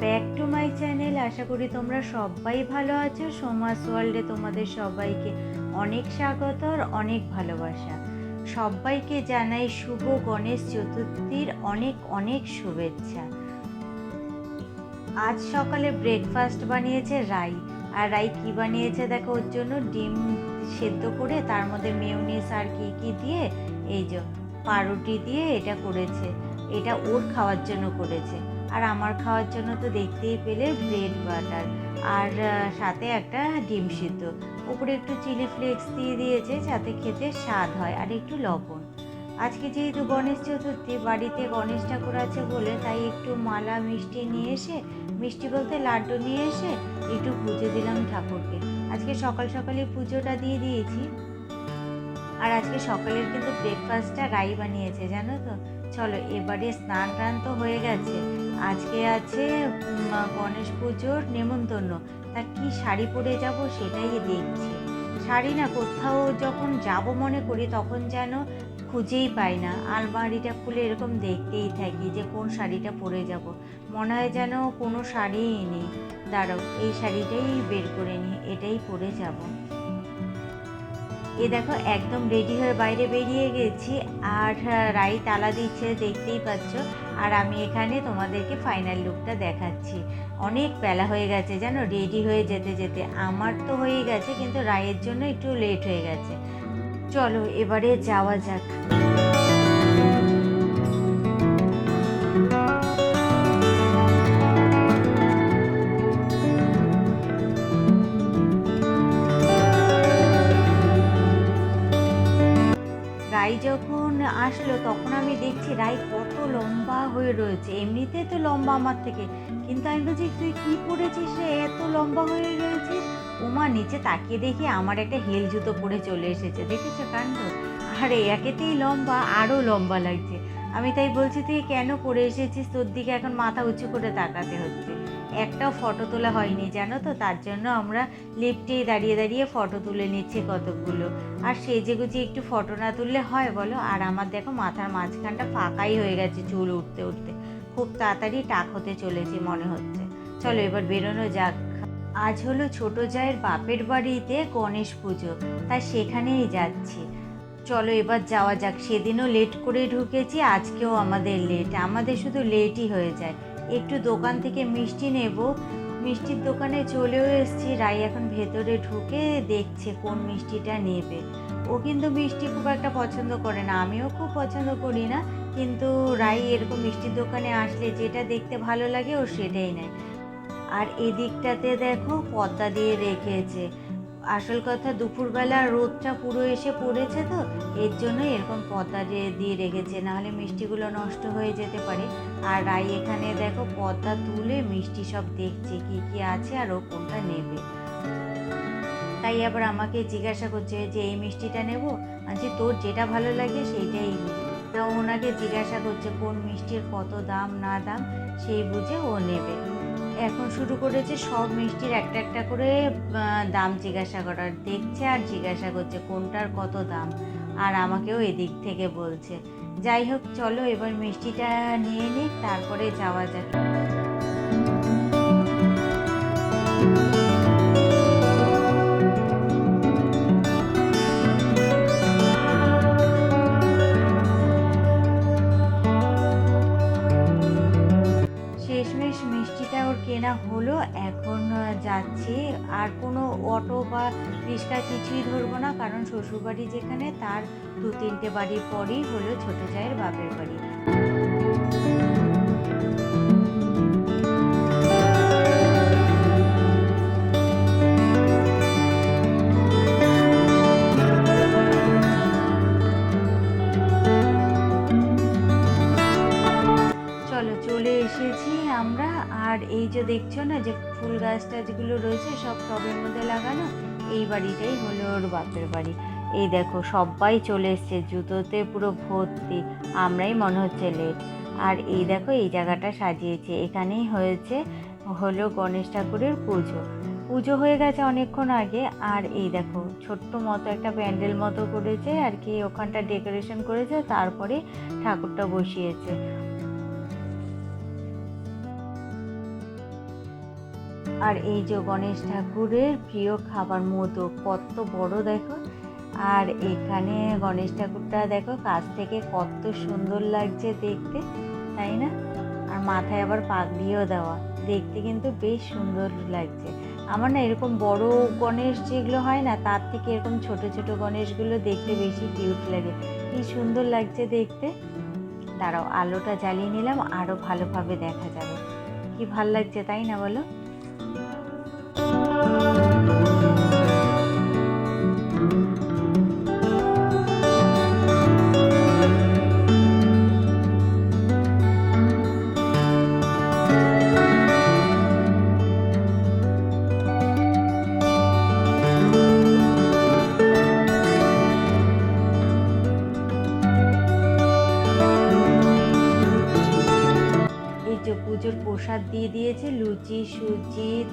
Back to my channel আশা করি তোমরা সবাই ভালো আছো। সমাজ ওয়ার্ল্ডে তোমাদের সবাইকে অনেক স্বাগত আর অনেক ভালোবাসা। সবাইকে জানাই শুভ গণেশ চতুর্থীর অনেক অনেক শুভেচ্ছা। আজ সকালে ব্রেকফাস্ট বানিয়েছে রাই। আর রাই কি বানিয়েছে দেখো, ওর জন্য ডিম সেদ্ধ করে তার মধ্যে মেয়োনিজ আর কি কি দিয়ে এই যে পাউরুটি দিয়ে এটা করেছে। এটা ওর খাওয়ার জন্য করেছে। আর আমার খাওয়ার জন্য তো দেখতেই পেলে ব্রেড বাটার আর সাথে একটা ডিম সিদ্ধ। উপরে একটু চিলি ফ্লেক্স দিয়ে দিয়েছে, যাতে খেতে স্বাদ হয় আর একটু লবণ। আজকে যেহেতু গণেশ চতুর্থী, বাড়িতে গণেশ ঠাকুর আছে বলে তাই একটু মালা, মিষ্টি নিয়ে এসে, মিষ্টি বলতে লাড্ডু নিয়ে এসে একটু পুজো দিলাম ঠাকুরকে। আজকে সকাল সকালে পুজোটা দিয়ে দিয়েছি। আর আজকে সকালের কিন্তু ব্রেকফাস্টটা রাই বানিয়েছে, জানো তো? চলো এবারে স্নান টান তো হয়ে গেছে। আজকে আছে গণেশ পুজোর নেমন্তন্ন। তা কি শাড়ি পরে যাব সেটাই দেখছি। শাড়ি না কোথাও যখন যাব মনে করি তখন যেন খুঁজেই পাই না। আলমারিটা খুলে এরকম দেখতেই থাকি যে কোন শাড়িটা পরে যাব। মনে হয় যেন কোনো শাড়িই নেই। দাঁড়াও এই শাড়িটাই বের করে নিই এটাই পরে যাব। এ দেখো একদম রেডি হয়ে বাইরে বেরিয়ে গেছি। আর আহ, রাই তালা দিচ্ছে দেখতেই পাচ্ছ। আর আমি এখানে তোমাদেরকে ফাইনাল লুকটা দেখাচ্ছি। অনেক বেলা হয়ে গেছে যেন রেডি হয়ে যেতে যেতে। আমার তো হয়ে গেছে, কিন্তু রায়ের জন্য একটু লেট হয়ে গেছে। চলো, এবারে যাওয়া যাক। রাই যখন আসলো, তখন আমি দেখছি রাই কত লম্বা হয়ে রয়েছে। এমনিতে তো লম্বা আমার থেকে। কিন্তু আমি বলছি, তুই কী পরেছিস রে? এত লম্বা হয়ে রয়েছিস? উমা নিচে তাকিয়ে দেখি আমার একটা হেল জুতো পরে চলে এসেছে। দেখেছ কাণ্ড? আরে, একেতেই লম্বা আরও লম্বা লাগছে। আমি তাই বলছি, তুই কেন পরে এসেছিস? তোর দিকে এখন মাথা উঁচু করে তাকাতে হচ্ছে। একটাও ফটো তোলা হয়নি, জানো তো? তার জন্য আমরা লিফটেই দাঁড়িয়ে দাঁড়িয়ে ফটো তুলে নিচ্ছি কতগুলো আর সেজে গুজে একটু ফটো না তুললে হয় বলো? আর আমার দেখো মাথার মাঝখানটা ফাঁকাই হয়ে গেছে চুল উঠতে উঠতে। খুব তাড়াতাড়ি টাক হতে চলেছে মনে হচ্ছে। চলো এবার বেরোনো যাক। আজ হলো ছোট জায়ের বাপের বাড়িতে গণেশ পুজো, তাই সেখানেই যাচ্ছি। চলো এবার যাওয়া যাক। সেদিনও লেট করে ঢুকেছি, আজকেও আমাদের লেট। আমাদের শুধু লেটই হয়ে যায়। একটু দোকান থেকে মিষ্টি নেব। মিষ্টির দোকানে চলেও এসেছি। রাই এখন ভেতরে ঢুকে দেখছে কোন মিষ্টিটা নেবে। ও কিন্তু মিষ্টি খুব একটা পছন্দ করে না। আমিও খুব পছন্দ করি না, কিন্তু রাই এরকম মিষ্টির দোকানে আসলে যেটা দেখতে ভালো লাগে ও সেটাই নেয়। আর এদিকটাতে দেখো পদ্মা দিয়ে রেখেছে। আসল কথা দুপুরবেলা রোদটা পুরো এসে পড়েছে তো, এর জন্য এরকম পদ্মা দিয়ে রেখেছে, নাহলে মিষ্টিগুলো নষ্ট হয়ে যেতে পারে। আর রাই এখানে দেখো পদ্মা তুলে মিষ্টি সব দেখছে, কি কি আছে আর ও কোনটা নেবে। তাই আবার আমাকে জিজ্ঞাসা করছে যে এই মিষ্টিটা নেব? আচ্ছা তোর যেটা ভালো লাগে সেইটাই তা ওনাকে জিজ্ঞাসা করছে কোন মিষ্টির কত দাম, না দাম, সেই বুঝে ও নেবে। এখন শুরু করেছে সব মিষ্টির একটা একটা করে দাম জিজ্ঞাসা করার। দেখছে আর জিজ্ঞাসা করছে, কোনটার কত দাম? আর আমাকেও এদিক থেকে বলছে। যাই হোক, চলো এবার মিষ্টিটা নিয়ে নিই, তারপরে যাওয়া যাক। কেনা হলো, এখন যাচ্ছি। আর কোনো অটো বা রিক্সা কিছুই ধরবো না, কারণ শ্বশুরবাড়ি যেখানে, তার দু তিনটে বাড়ির পরেই হলো ছোটো চায়ের বাপের বাড়ি। যে দেখছ না, যে ফুল গাছ টাছগুলো রয়েছে সব টবের মধ্যে লাগানো, এই বাড়িটাই হলো ওর বাপের বাড়ি। এই দেখো, সবাই চলে এসছে, জুতোতে পুরো ভর্তি, আমরাই মনে হচ্ছে লেট আর এই দেখো, এই জায়গাটা সাজিয়েছে, এখানেই হয়েছে, হলো গণেশ ঠাকুরের পুজো। পুজো হয়ে গেছে অনেকক্ষণ আগে, আর এই দেখো, ছোট্ট মতো একটা প্যান্ডেল মতো করেছে আর কি, ওখানটা ডেকোরেশন করেছে, তারপরে ঠাকুরটা বসিয়েছে। আর এই যে গণেশ ঠাকুরের প্রিয় খাবার মোদক, কত বড় দেখো। আর এখানে গণেশ ঠাকুরটা দেখো, কাছ থেকে কত সুন্দর লাগছে দেখতে, তাই না? আর মাথায় আবার পাগড়িও দেওয়া, দেখতে কিন্তু বেশ সুন্দর লাগছে। আমার না এরকম বড় গণেশ যেগুলো হয় না, তার থেকে এরকম ছোট ছোট গণেশগুলো দেখতে বেশি কিউট লাগে। কি সুন্দর লাগছে দেখতে। দাঁড়াও, আলোটা জ্বালিয়ে নিলাম আরও ভালোভাবে দেখা যাবে। কি ভালো লাগছে তাই না বলো?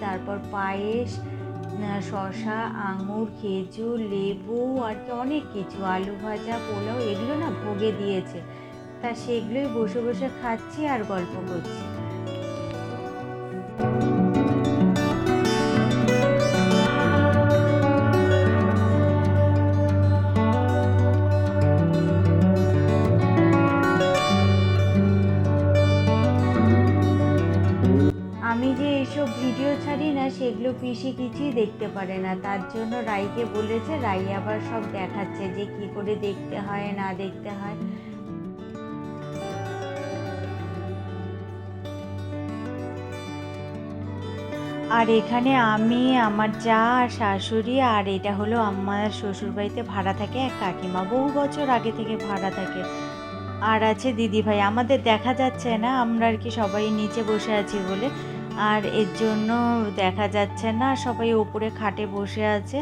তারপর পায়েস শশা আঙুর, খেজুর, লেবু আর কি অনেক কিছু, আলু ভাজা, পোলাও, এগুলো না ভোগে দিয়েছে। তা সেগুলোই বসে বসে খাচ্ছি আর গল্প করছি। আমি যে এইসব ভিডিও ছাড়ি না, সেগুলো পিসি কিছুই দেখতে পারে না। তার জন্য রাইকে বলেছে, রাই আবার সব দেখাচ্ছে যে কি করে দেখতে হয়, না দেখতে হয়। আর এখানে আমি, আমার যা, আর শাশুড়ি, আর এটা হলো আমার শ্বশুরবাড়িতে ভাড়া থাকে। এক কাকিমা বহু বছর আগে থেকে ভাড়া থাকে। আর আছে দিদি ভাই আমাদের দেখা যাচ্ছে না, আমরা আর কি সবাই নিচে বসে আছি বলে। আর এর জন্য দেখা যাচ্ছে না, সবাই ওপরে খাটে বসে আছে।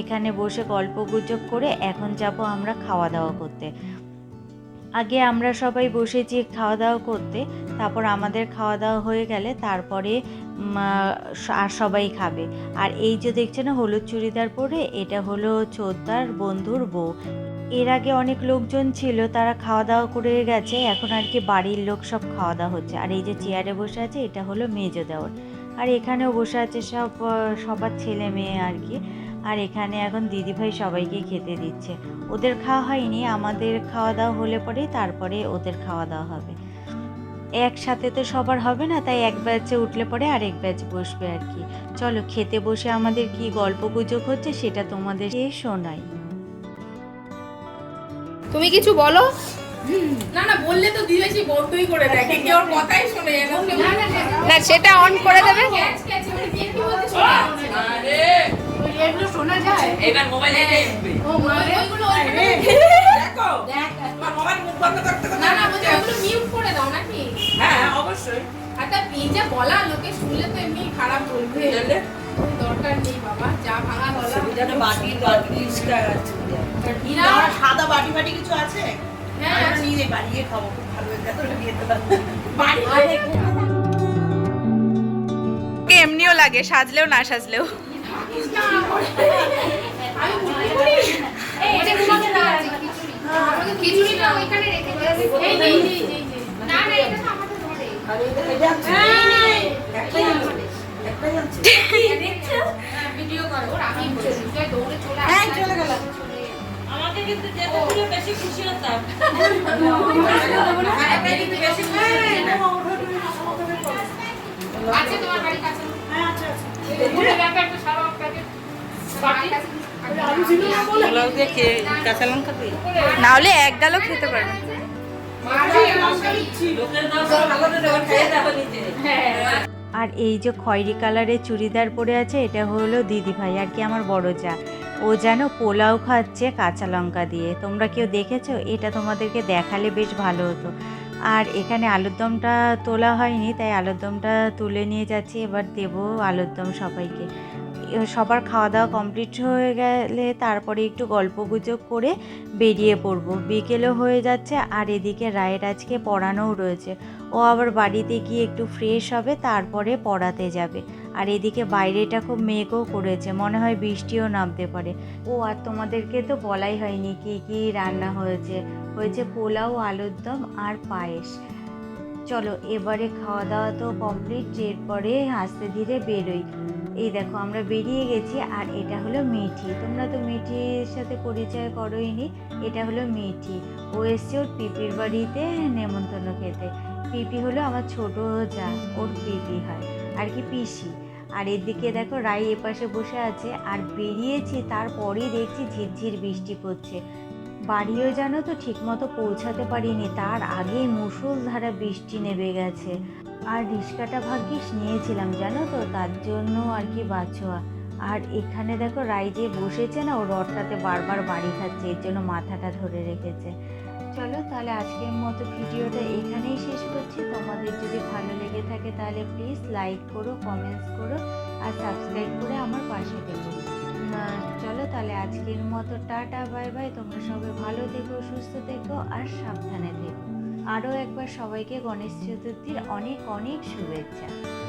এখানে বসে গল্প গুজব করে এখন যাব আমরা খাওয়া দাওয়া করতে। আগে আমরা সবাই বসেছি খাওয়া দাওয়া করতে, তারপর আমাদের খাওয়া দাওয়া হয়ে গেলে তারপরে আর সবাই খাবে। আর এই যে দেখছে না হলুদ চুড়িদার পরে, এটা হলো চোদ্দার বন্ধুর বউ। এর আগে অনেক লোকজন ছিল, তারা খাওয়া দাওয়া করে গেছে, এখন আর কি বাড়ির লোক সব খাওয়া দাওয়া হচ্ছে। আর এই যে চেয়ারে বসে আছে, এটা হলো মেজো দেওয়ার আর এখানেও বসে আছে সব সবার ছেলে মেয়ে আর কি। আর এখানে এখন দিদিভাই সবাইকে খেতে দিচ্ছে। ওদের খাওয়া হয়নি, আমাদের খাওয়া দাওয়া হলে পরেই তারপরে ওদের খাওয়া দাওয়া হবে। একসাথে তো সবার হবে না, তাই এক ব্যাচে উঠলে পরে আরেক ব্যাচ বসবে আর কি। চলো, খেতে বসে আমাদের কি গল্প গুজব হচ্ছে, সেটা তোমাদের শোনাই। তুমি কিছু বলো? না না বললে তো দিয়েছি বন্ধই করে দেখে কি ওর কথাই শুনে যাবে না সেটা অন করে দেবে? আরে। এগুলো শোনা যায়? এবার মোবাইল ও মানে দেখো। মোবাইল মুখ বন্ধ করতে করতে না না বলছি ওগুলো মিউট করে দাও নাকি? হ্যাঁ হ্যাঁ, অবশ্যই। আর তা পিজা বলা লোকে শুনলে তো এমনি খারাপ বলবে। দরকার নেই বাবা যা ভাঙা গলা। বাটি বাটি সাদা বাটি বাটি কিছু আছে? হ্যাঁ। নিয়ে বাড়িয়ে খাব। খুব ভালো এমনিও লাগে সাজলেও না সাজলেও। না হলে এক গালও খেতে আর এই যে খয়েরি কালারের চুড়িদার পরে আছে এটা হলো দিদি ভাই আর কি আমার বড় যা। ও যেন পোলাও খাচ্ছে কাঁচা লঙ্কা দিয়ে। তোমরা কেউ দেখেছ? এটা তোমাদেরকে দেখালে বেশ ভালো হতো। আর এখানে আলুর দমটা তোলা হয়নি তাই আলুর দমটা তুলে নিয়ে যাচ্ছি। এবার দেবো আলুর দম সবাইকে। সবার খাওয়া দাওয়া কমপ্লিট হয়ে গেলে তারপরে একটু গল্প গুজব করে বেরিয়ে পড়ব। বিকেলও হয়ে যাচ্ছে আর এদিকে রায়ের আজকে পড়ানোও রয়েছে। ও আবার বাড়িতে গিয়ে একটু ফ্রেশ হবে, তারপরে পড়াতে যাবে। আর এদিকে বাইরেটা খুব মেঘও করেছে, মনে হয় বৃষ্টিও নামতে পারে। ও আর তোমাদেরকে তো বলাই হয়নি কি কি রান্না হয়েছে। হয়েছে পোলাও, আলুর দম আর পায়েস। চলো, এবারে খাওয়া দাওয়া তো কমপ্লিট এরপরে আস্তে ধীরে বেরোই। এই দেখো, আমরা বেরিয়ে গেছি, আর এটা হলো মিঠি। তোমরা তো মিঠির সাথে পরিচয় করোইনি, এটা হলো মিঠি। ও এসছে ওর পিপির বাড়িতে নেমন্তন্ন খেতে। পিপি হলো আমার ছোট যা, ওর পিপি হয়, আর কি পিসি। আর এদিকে দেখো, রাই এপাশে বসে আছে, আর বেরিয়েছি, তারপরেই দেখছি ঝিরঝির বৃষ্টি পড়ছে। বাড়িও জানো তো ঠিকমতো পৌঁছাতে পারিনি, তার আগেই মুষলধারা বৃষ্টি নেমে গেছে। আর রিক্সাটা ভাগ্যিস নিয়েছিলাম জানো তো? তার জন্য আর কি বাছোয়া। আর এখানে দেখো রাই যে বসেছে না ও রডটাতে বারবার বাড়ি খাচ্ছে এর জন্য মাথাটা ধরে রেখেছে। চলো তাহলে আজকের মতো ভিডিওটা এখানেই শেষ করছি। তোমাদের যদি ভালো লেগে থাকে তাহলে প্লিজ লাইক করো কমেন্টস করো আর সাবস্ক্রাইব করে আমার পাশে আহ, চলো তাহলে আজকের মতো টাটা বাই বাই। তোমরা সবাই ভালো থেকো সুস্থ থেকো আর সাবধানে থেকো। আরও একবার সবাইকে গণেশ চতুর্থীর অনেক অনেক শুভেচ্ছা।